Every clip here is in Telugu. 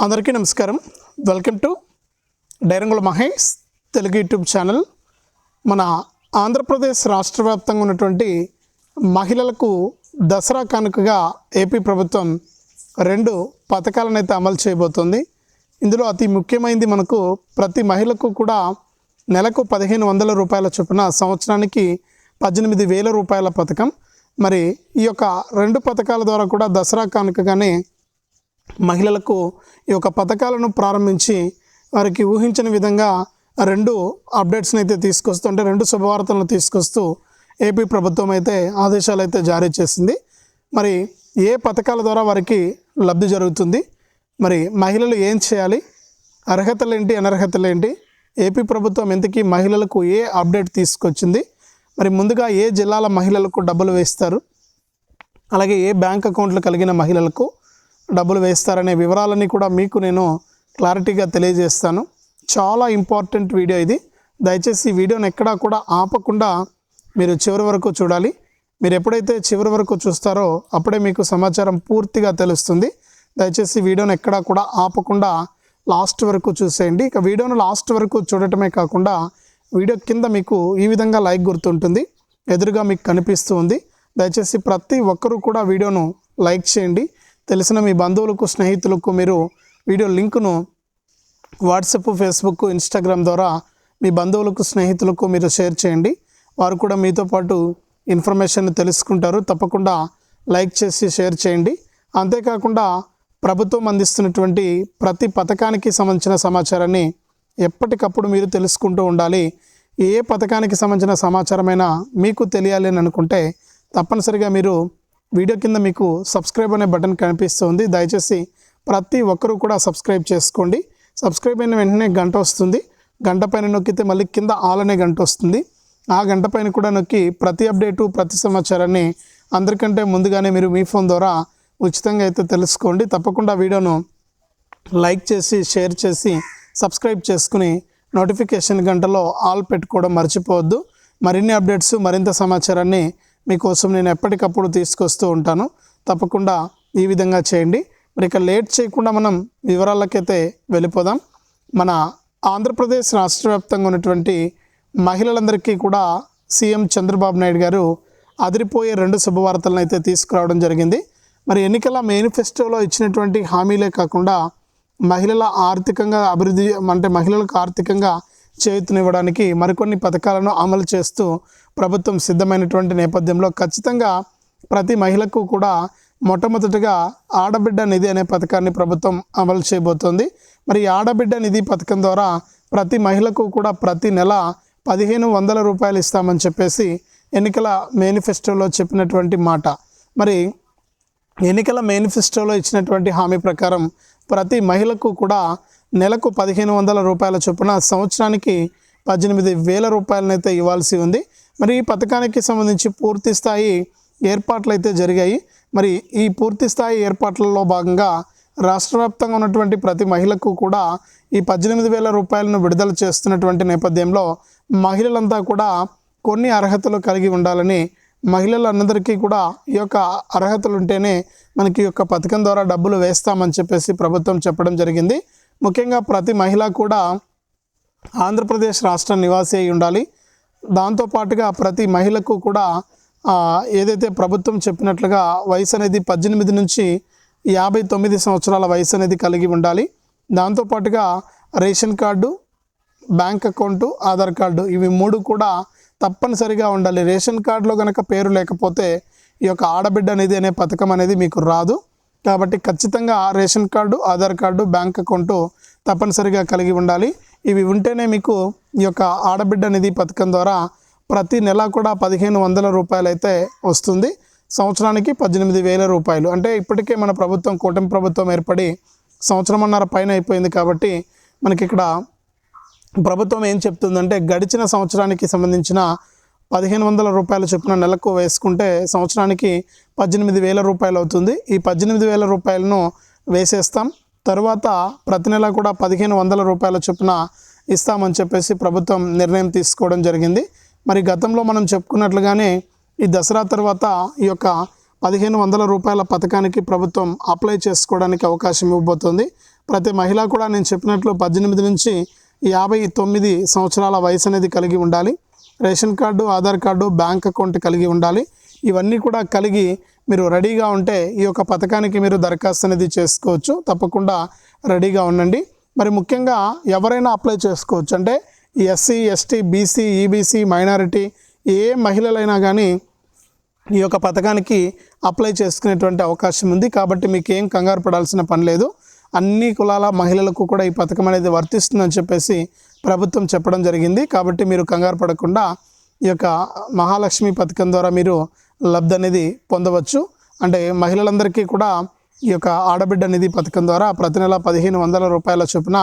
అందరికీ నమస్కారం. Welcome to Dairangula Mahesh Telugu YouTube channel. మన ఆంధ్రప్రదేశ్ రాష్ట్ర వ్యాప్తంగా ఉన్నటువంటి మహిళలకు దసరా కానుకగా ఏపీ ప్రభుత్వం రెండు పథకాలను అయితే అమలు చేయబోతోంది. ఇందులో అతి ముఖ్యమైనది మనకు ప్రతి మహిళకు కూడా నెలకు పదిహేను వందల రూపాయల చొప్పున సంవత్సరానికి పద్దెనిమిది వేల రూపాయల పథకం. మరి ఈ యొక్క రెండు పథకాల ద్వారా కూడా దసరా కానుకగానే మహిళలకు ఈ యొక్క పథకాలను ప్రారంభించి వారికి ఊహించని విధంగా రెండు అప్డేట్స్ని అయితే తీసుకొస్తూ అంటే రెండు శుభవార్తలను తీసుకొస్తూ ఏపీ ప్రభుత్వం అయితే ఆదేశాలు అయితే జారీ చేసింది. మరి ఏ పథకాల ద్వారా వారికి లబ్ధి జరుగుతుంది? మరి మహిళలు ఏం చేయాలి? అర్హతలు ఏంటి? అనర్హతలు ఏంటి? ఏపీ ప్రభుత్వం ఎంతకీ మహిళలకు ఏ అప్డేట్ తీసుకొచ్చింది? మరి ముందుగా ఏ జిల్లాల మహిళలకు డబ్బులు వేస్తారు? అలాగే ఏ బ్యాంక్ అకౌంట్లు కలిగిన మహిళలకు డబ్బులు వేస్తారనే వివరాలన్నీ కూడా మీకు నేను క్లారిటీగా తెలియజేస్తాను. చాలా ఇంపార్టెంట్ వీడియో ఇది. దయచేసి ఈ వీడియోని ఎక్కడా కూడా ఆపకుండా మీరు చివరి వరకు చూడాలి. మీరు ఎప్పుడైతే చివరి వరకు చూస్తారో అప్పుడే మీకు సమాచారం పూర్తిగా తెలుస్తుంది. దయచేసి వీడియోని ఎక్కడా కూడా ఆపకుండా లాస్ట్ వరకు చూసేయండి. ఇక వీడియోను లాస్ట్ వరకు చూడటమే కాకుండా వీడియో కింద మీకు ఈ విధంగా లైక్ గుర్తుంటుంది. ఎదురుగా మీకు కనిపిస్తూ ఉంది. దయచేసి ప్రతి ఒక్కరూ కూడా వీడియోను లైక్ చేయండి. తెలిసిన మీ బంధువులకు స్నేహితులకు మీరు వీడియో లింకును వాట్సాప్ ఫేస్బుక్ ఇన్స్టాగ్రామ్ ద్వారా మీ బంధువులకు స్నేహితులకు మీరు షేర్ చేయండి. వారు కూడా మీతో పాటు ఇన్ఫర్మేషన్ తెలుసుకుంటారు. తప్పకుండా లైక్ చేసి షేర్ చేయండి. అంతేకాకుండా ప్రభుత్వం అందిస్తున్నటువంటి ప్రతి పథకానికి సంబంధించిన సమాచారాన్ని ఎప్పటికప్పుడు మీరు తెలుసుకుంటూ ఉండాలి. ఏ పథకానికి సంబంధించిన సమాచారమైనా మీకు తెలియాలి అని అనుకుంటే తప్పనిసరిగా మీరు వీడియో కింద మీకు సబ్స్క్రైబ్ అనే బటన్ కనిపిస్తుంది. దయచేసి ప్రతి ఒక్కరూ కూడా సబ్స్క్రైబ్ చేసుకోండి. సబ్స్క్రైబ్ అయిన వెంటనే గంట వస్తుంది. గంట పైన నొక్కితే మళ్ళీ కింద ఆల్ అనే గంట వస్తుంది. ఆ గంట పైన కూడా నొక్కి ప్రతి అప్డేటు ప్రతి సమాచారాన్ని అందరికంటే ముందుగానే మీరు మీ ఫోన్ ద్వారా ఉచితంగా అయితే తెలుసుకోండి. తప్పకుండా వీడియోను లైక్ చేసి షేర్ చేసి సబ్స్క్రైబ్ చేసుకుని నోటిఫికేషన్ గంటలో ఆల్ పెట్టుకోవడం మర్చిపోవద్దు. మరిన్ని అప్డేట్స్ మరింత సమాచారాన్ని మీకోసం నేను ఎప్పటికప్పుడు తీసుకొస్తూ ఉంటాను. తప్పకుండా ఈ విధంగా చేయండి. మరి ఇక లేట్ చేయకుండా మనం వివరాలకైతే వెళ్ళిపోదాం. మన ఆంధ్రప్రదేశ్ రాష్ట్ర వ్యాప్తంగా ఉన్నటువంటి మహిళలందరికీ కూడా సీఎం చంద్రబాబు నాయుడు గారు అదిరిపోయే రెండు శుభవార్తలను అయితే తీసుకురావడం జరిగింది. మరి ఎన్నికల మేనిఫెస్టోలో ఇచ్చినటువంటి హామీలే కాకుండా మహిళల ఆర్థికంగా అభివృద్ధి అంటే మహిళలకు ఆర్థికంగా చేయూతనివ్వడానికి మరికొన్ని పథకాలను అమలు చేస్తూ ప్రభుత్వం సిద్ధమైనటువంటి నేపథ్యంలో ఖచ్చితంగా ప్రతి మహిళకు కూడా మొట్టమొదటిగా ఆడబిడ్డ నిధి అనే పథకాన్ని ప్రభుత్వం అమలు చేయబోతోంది. మరి ఆడబిడ్డ నిధి పథకం ద్వారా ప్రతి మహిళకు కూడా ప్రతి నెల పదిహేను వందల రూపాయలు ఇస్తామని చెప్పేసి ఎన్నికల మేనిఫెస్టోలో చెప్పినటువంటి మాట. మరి ఎన్నికల మేనిఫెస్టోలో ఇచ్చినటువంటి హామీ ప్రకారం ప్రతి మహిళకు కూడా నెలకు పదిహేను వందల రూపాయల చొప్పున సంవత్సరానికి పద్దెనిమిది వేల రూపాయలనైతే ఇవ్వాల్సి ఉంది. మరి ఈ పథకానికి సంబంధించి పూర్తి స్థాయి ఏర్పాట్లు అయితే జరిగాయి. మరి ఈ పూర్తి స్థాయి ఏర్పాట్లలో భాగంగా రాష్ట్ర వ్యాప్తంగా ఉన్నటువంటి ప్రతి మహిళకు కూడా ఈ పద్దెనిమిది వేల రూపాయలను విడుదల చేస్తున్నటువంటి నేపథ్యంలో మహిళలంతా కూడా కొన్ని అర్హతలు కలిగి ఉండాలని మహిళలందరికీ కూడా ఈ యొక్క అర్హతలు ఉంటేనే మనకి ఈ యొక్క పథకం ద్వారా డబ్బులు వేస్తామని చెప్పేసి ప్రభుత్వం చెప్పడం జరిగింది. ముఖ్యంగా ప్రతి మహిళ కూడా ఆంధ్రప్రదేశ్ రాష్ట్ర నివాసి అయి ఉండాలి. దాంతోపాటుగా ప్రతి మహిళకు కూడా ఏదైతే ప్రభుత్వం చెప్పినట్లుగా వయసు అనేది పద్దెనిమిది నుంచి యాభై తొమ్మిది సంవత్సరాల వయసు అనేది కలిగి ఉండాలి. దాంతోపాటుగా ration card bank account Aadhaar card ఇవి మూడు కూడా తప్పనిసరిగా ఉండాలి. రేషన్ కార్డులో కనుక పేరు లేకపోతే ఈ యొక్క ఆడబిడ్డ అనేది అనే పథకం అనేది మీకు రాదు. కాబట్టి ఖచ్చితంగా ration card Aadhaar card bank account తప్పనిసరిగా కలిగి ఉండాలి. ఇవి ఉంటేనే మీకు ఈ యొక్క ఆడబిడ్డ నిధి పథకం ద్వారా ప్రతి నెల కూడా పదిహేను వందల రూపాయలు అయితే వస్తుంది. సంవత్సరానికి పద్దెనిమిది వేల రూపాయలు. అంటే ఇప్పటికే మన ప్రభుత్వం కూటమి ప్రభుత్వం ఏర్పడి సంవత్సరంన్నర పైన అయిపోయింది కాబట్టి మనకి ఇక్కడ ప్రభుత్వం ఏం చెప్తుందంటే గడిచిన సంవత్సరానికి సంబంధించిన పదిహేను వందల రూపాయలు చొప్పున నెలకు వేసుకుంటే సంవత్సరానికి పద్దెనిమిది వేల రూపాయలు అవుతుంది ఈ పద్దెనిమిది వేల రూపాయలను వేసేస్తాం. తరువాత ప్రతి నెల కూడా పదిహేను వందల రూపాయల చొప్పున ఇస్తామని చెప్పేసి ప్రభుత్వం నిర్ణయం తీసుకోవడం జరిగింది. మరి గతంలో మనం చెప్పుకున్నట్లుగానే ఈ దసరా తర్వాత ఈ యొక్క పదిహేను వందల రూపాయల పథకానికి ప్రభుత్వం అప్లై చేసుకోవడానికి అవకాశం ఇవ్వబోతోంది. ప్రతి మహిళ కూడా నేను చెప్పినట్లు పద్దెనిమిది నుంచి యాభై తొమ్మిది సంవత్సరాల వయసు అనేది కలిగి ఉండాలి. Ration card Aadhaar card bank account కలిగి ఉండాలి. ఇవన్నీ కూడా కలిగి మీరు రెడీగా ఉంటే ఈ యొక్క పథకానికి మీరు దరఖాస్తు అనేది చేసుకోవచ్చు. తప్పకుండా రెడీగా ఉండండి. మరి ముఖ్యంగా ఎవరైనా అప్లై చేసుకోవచ్చు. అంటే SC ST BC EBC minority ఏ మహిళలైనా కానీ ఈ యొక్క పథకానికి అప్లై చేసుకునేటువంటి అవకాశం ఉంది. కాబట్టి మీకు ఏం కంగారు పడాల్సిన పని లేదు. అన్ని కులాల మహిళలకు కూడా ఈ పథకం అనేది వర్తిస్తుందని చెప్పేసి ప్రభుత్వం చెప్పడం జరిగింది. కాబట్టి మీరు కంగారు పడకుండా ఈ యొక్క మహాలక్ష్మి పథకం ద్వారా మీరు లబ్ధి అనేది పొందవచ్చు. అంటే మహిళలందరికీ కూడా ఈ యొక్క ఆడబిడ్డ నిధి పథకం ద్వారా ప్రతి నెల పదిహేను వందల రూపాయల చొప్పున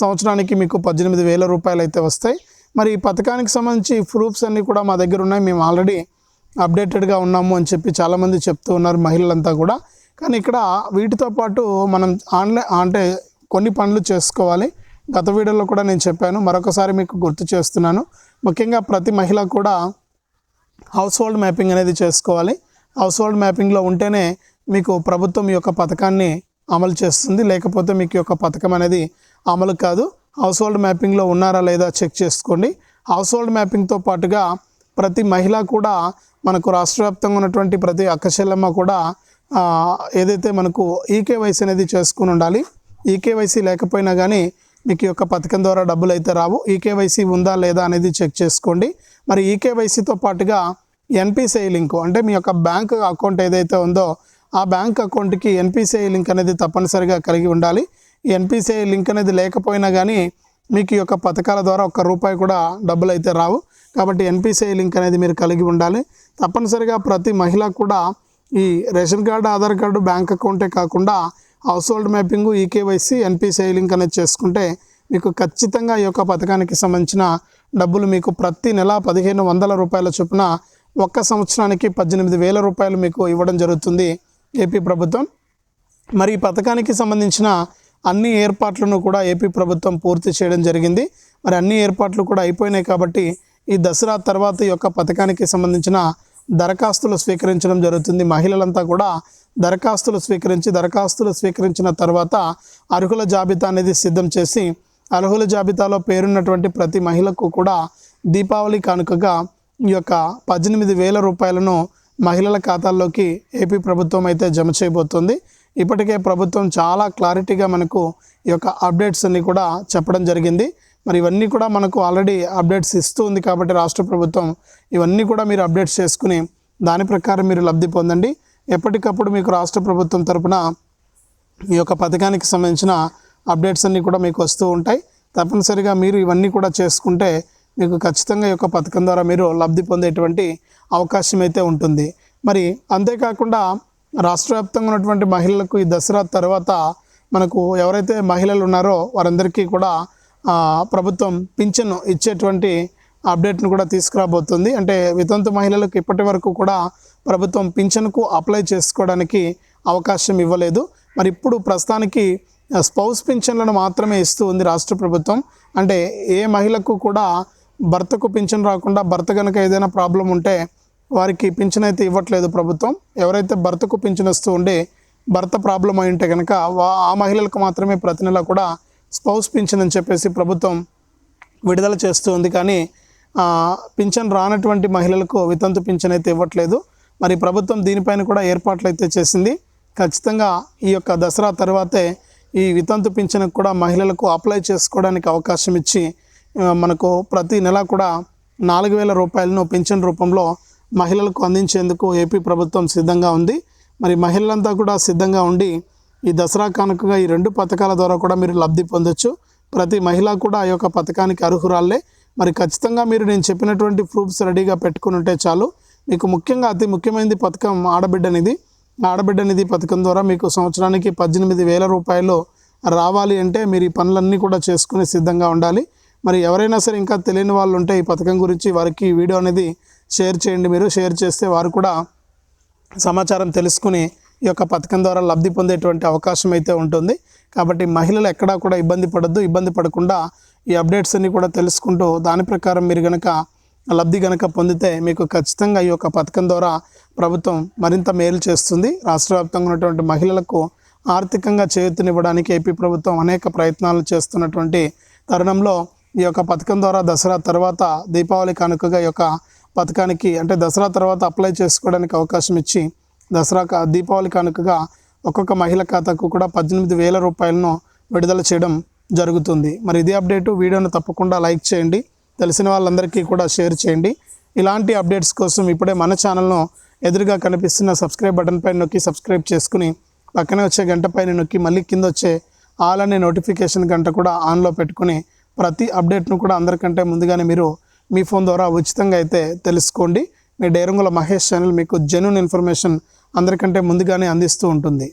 సంవత్సరానికి మీకు పద్దెనిమిది వేల రూపాయలు అయితే వస్తాయి. మరి ఈ పథకానికి సంబంధించి ప్రూఫ్స్ అన్నీ కూడా మా దగ్గర ఉన్నాయి. మేము ఆల్రెడీ అప్డేటెడ్గా ఉన్నాము అని చెప్పి చాలామంది చెప్తూ ఉన్నారు మహిళలంతా కూడా. కానీ ఇక్కడ వీటితో పాటు మనం ఆన్లైన్ అంటే కొన్ని పనులు చేసుకోవాలి. గత వీడియోలో కూడా నేను చెప్పాను. మరొకసారి మీకు గుర్తు చేస్తున్నాను. ముఖ్యంగా ప్రతి మహిళ కూడా హౌస్ హోల్డ్ మ్యాపింగ్ అనేది చేసుకోవాలి. హౌస్ హోల్డ్ మ్యాపింగ్లో ఉంటేనే మీకు ప్రభుత్వం యొక్క పథకాన్ని అమలు చేస్తుంది. లేకపోతే మీకు యొక్క పథకం అనేది అమలు కాదు. హౌస్ హోల్డ్ మ్యాపింగ్లో ఉన్నారా లేదా చెక్ చేసుకోండి. హౌస్ హోల్డ్ మ్యాపింగ్తో పాటుగా ప్రతి మహిళ కూడా మనకు రాష్ట్ర వ్యాప్తంగా ఉన్నటువంటి ప్రతి అక్కచెల్లెమ్మ కూడా ఏదైతే మనకు ఈకేవైసీ అనేది చేసుకుని ఉండాలి. ఈకేవైసీ లేకపోయినా కానీ మీకు యొక్క పథకం ద్వారా డబ్బులు అయితే రావు. ఈకేవైసీ ఉందా లేదా అనేది చెక్ చేసుకోండి. మరి ఈకేవైసీతో పాటుగా ఎన్పిసిఐ లింక్ అంటే మీ యొక్క బ్యాంక్ అకౌంట్ ఏదైతే ఉందో ఆ బ్యాంక్ అకౌంట్కి ఎన్పిసిఐ లింక్ అనేది తప్పనిసరిగా కలిగి ఉండాలి. ఎన్పిసిఐ లింక్ అనేది లేకపోయినా కానీ మీకు ఈ యొక్క పథకాల ద్వారా ఒక్క రూపాయి కూడా డబ్బులు అయితే రావు. కాబట్టి ఎన్పిసిఐ లింక్ అనేది మీరు కలిగి ఉండాలి. తప్పనిసరిగా ప్రతి మహిళ కూడా ఈ ration card Aadhaar card bank అకౌంటే కాకుండా household mapping eKYC NPCI link అనేది చేసుకుంటే మీకు ఖచ్చితంగా ఈ యొక్క పథకానికి సంబంధించిన డబ్బులు మీకు ప్రతి నెల పదిహేను వందల రూపాయల చొప్పున ఒక్క సంవత్సరానికి పద్దెనిమిది వేల రూపాయలు మీకు ఇవ్వడం జరుగుతుంది ఏపీ ప్రభుత్వం. మరి ఈ పథకానికి సంబంధించిన అన్ని ఏర్పాట్లను కూడా ఏపీ ప్రభుత్వం పూర్తి చేయడం జరిగింది. మరి అన్ని ఏర్పాట్లు కూడా అయిపోయినాయి కాబట్టి ఈ దసరా తర్వాత ఈ యొక్క పథకానికి సంబంధించిన దరఖాస్తులు స్వీకరించడం జరుగుతుంది. మహిళలంతా కూడా దరఖాస్తులు స్వీకరించి దరఖాస్తులు స్వీకరించిన తర్వాత అర్హుల జాబితా అనేది సిద్ధం చేసి అర్హుల జాబితాలో పేరున్నటువంటి ప్రతి మహిళకు కూడా దీపావళి కానుకగా ఈ యొక్క పద్దెనిమిది వేల రూపాయలను మహిళల ఖాతాల్లోకి ఏపీ ప్రభుత్వం అయితే జమ చేయబోతోంది. ఇప్పటికే ప్రభుత్వం చాలా క్లారిటీగా మనకు ఈ యొక్క అప్డేట్స్ అన్ని కూడా చెప్పడం జరిగింది. మరి ఇవన్నీ కూడా మనకు ఆల్రెడీ అప్డేట్స్ ఇస్తూ ఉంది కాబట్టి రాష్ట్ర ప్రభుత్వం ఇవన్నీ కూడా మీరు అప్డేట్స్ చేసుకుని దాని ప్రకారం మీరు లబ్ధి పొందండి. ఎప్పటికప్పుడు మీకు రాష్ట్ర ప్రభుత్వం తరపున ఈ యొక్క పథకానికి సంబంధించిన అప్డేట్స్ అన్నీ కూడా మీకు వస్తూ ఉంటాయి. తప్పనిసరిగా మీరు ఇవన్నీ కూడా చేసుకుంటే మీకు ఖచ్చితంగా ఈ యొక్క పథకం ద్వారా మీరు లబ్ధి పొందేటువంటి అవకాశం అయితే ఉంటుంది. మరి అంతేకాకుండా రాష్ట్ర వ్యాప్తంగా ఉన్నటువంటి మహిళలకు ఈ దసరా తర్వాత మనకు ఎవరైతే మహిళలు ఉన్నారో వారందరికీ కూడా ప్రభుత్వం పింఛను ఇచ్చేటువంటి అప్డేట్ను కూడా తీసుకురాబోతుంది. అంటే వితంతు మహిళలకు ఇప్పటి వరకు కూడా ప్రభుత్వం పింఛన్కు అప్లై చేసుకోవడానికి అవకాశం ఇవ్వలేదు. మరి ఇప్పుడు ప్రస్తుతానికి స్పౌస్ పింఛన్లను మాత్రమే ఇస్తూ ఉంది రాష్ట్ర ప్రభుత్వం. అంటే ఏ మహిళకు కూడా భర్తకు పింఛన్ రాకుండా భర్త కనుక ఏదైనా ప్రాబ్లం ఉంటే వారికి పింఛన్ అయితే ఇవ్వట్లేదు ప్రభుత్వం. ఎవరైతే భర్తకు పింఛన్ వస్తూ ఉండి భర్త ప్రాబ్లం అయి ఉంటే కనుక వా- ఆ మహిళలకు మాత్రమే ప్రతి నెల కూడా స్పౌస్ పింఛన్ అని చెప్పేసి ప్రభుత్వం విడుదల చేస్తూ ఉంది. కానీ పింఛన్ రానటువంటి మహిళలకు వితంతు పింఛన్ అయితే ఇవ్వట్లేదు. మరి ప్రభుత్వం దీనిపైన కూడా ఏర్పాట్లు అయితే చేసింది. ఖచ్చితంగా ఈ యొక్క దసరా తర్వాతే ఈ వితంతు పింఛన్కు కూడా మహిళలకు అప్లై చేసుకోవడానికి అవకాశం ఇచ్చి మనకు ప్రతి నెల కూడా నాలుగు వేల రూపాయలను పింఛన్ రూపంలో మహిళలకు అందించేందుకు ఏపీ ప్రభుత్వం సిద్ధంగా ఉంది. మరి మహిళలంతా కూడా సిద్ధంగా ఉండి ఈ దసరా కానుకగా ఈ రెండు పథకాల ద్వారా కూడా మీరు లబ్ధి పొందొచ్చు. ప్రతి మహిళ కూడా ఆ యొక్క పథకానికి అర్హురాలే మరి ఖచ్చితంగా మీరు నేను చెప్పినటువంటి ప్రూఫ్స్ రెడీగా పెట్టుకుని ఉంటే చాలు. మీకు ముఖ్యంగా అతి ముఖ్యమైనది పథకం ఆడబిడ్డనిది. ఆడబిడ్డ నిధి పథకం ద్వారా మీకు సంవత్సరానికి పద్దెనిమిది వేల రూపాయలు రావాలి అంటే మీరు ఈ పనులన్నీ కూడా చేసుకుని సిద్ధంగా ఉండాలి. మరి ఎవరైనా సరే ఇంకా తెలియని వాళ్ళు ఉంటే ఈ పథకం గురించి వారికి ఈ వీడియో అనేది షేర్ చేయండి. మీరు షేర్ చేస్తే వారు కూడా సమాచారం తెలుసుకుని ఈ యొక్క పథకం ద్వారా లబ్ధి పొందేటువంటి అవకాశం అయితే ఉంటుంది. కాబట్టి మహిళలు ఎక్కడా కూడా ఇబ్బంది పడద్దు. ఇబ్బంది పడకుండా ఈ అప్డేట్స్ అన్ని కూడా తెలుసుకుంటూ దాని ప్రకారం మీరు కనుక లబ్ధి గనక పొందితే మీకు ఖచ్చితంగా ఈ యొక్క పథకం ద్వారా ప్రభుత్వం మరింత మేలు చేస్తుంది. రాష్ట్ర వ్యాప్తంగా ఉన్నటువంటి మహిళలకు ఆర్థికంగా చేయూతనివ్వడానికి ఏపీ ప్రభుత్వం అనేక ప్రయత్నాలు చేస్తున్నటువంటి తరుణంలో ఈ యొక్క పథకం ద్వారా దసరా తర్వాత దీపావళి కానుకగా ఈ యొక్క పథకానికి అంటే దసరా తర్వాత అప్లై చేసుకోవడానికి అవకాశం ఇచ్చి దసరా దీపావళి కానుకగా ఒక్కొక్క మహిళ ఖాతాకు కూడా పద్దెనిమిది వేల రూపాయలను విడుదల చేయడం జరుగుతుంది. మరి ఇది అప్డేటు వీడియోను తప్పకుండా లైక్ చేయండి. తెలిసిన వాళ్ళందరికీ కూడా షేర్ చేయండి. ఇలాంటి అప్డేట్స్ కోసం ఇప్పుడే మన ఛానల్ను ఎదురుగా కనిపిస్తున్న సబ్స్క్రైబ్ బటన్ పైన నొక్కి సబ్స్క్రైబ్ చేసుకుని పక్కనే వచ్చే గంట పైన నొక్కి మళ్ళీ కింద వచ్చే ఆల్ అనే నోటిఫికేషన్ గంట కూడా ఆన్లో పెట్టుకుని ప్రతి అప్డేట్ను కూడా అందరికంటే ముందుగానే మీరు మీ ఫోన్ ద్వారా ఉచితంగా అయితే తెలుసుకోండి. మీ డేరంగుల మహేష్ ఛానల్ మీకు జెన్యున్ ఇన్ఫర్మేషన్ అందరికంటే ముందుగానే అందిస్తూ ఉంటుంది.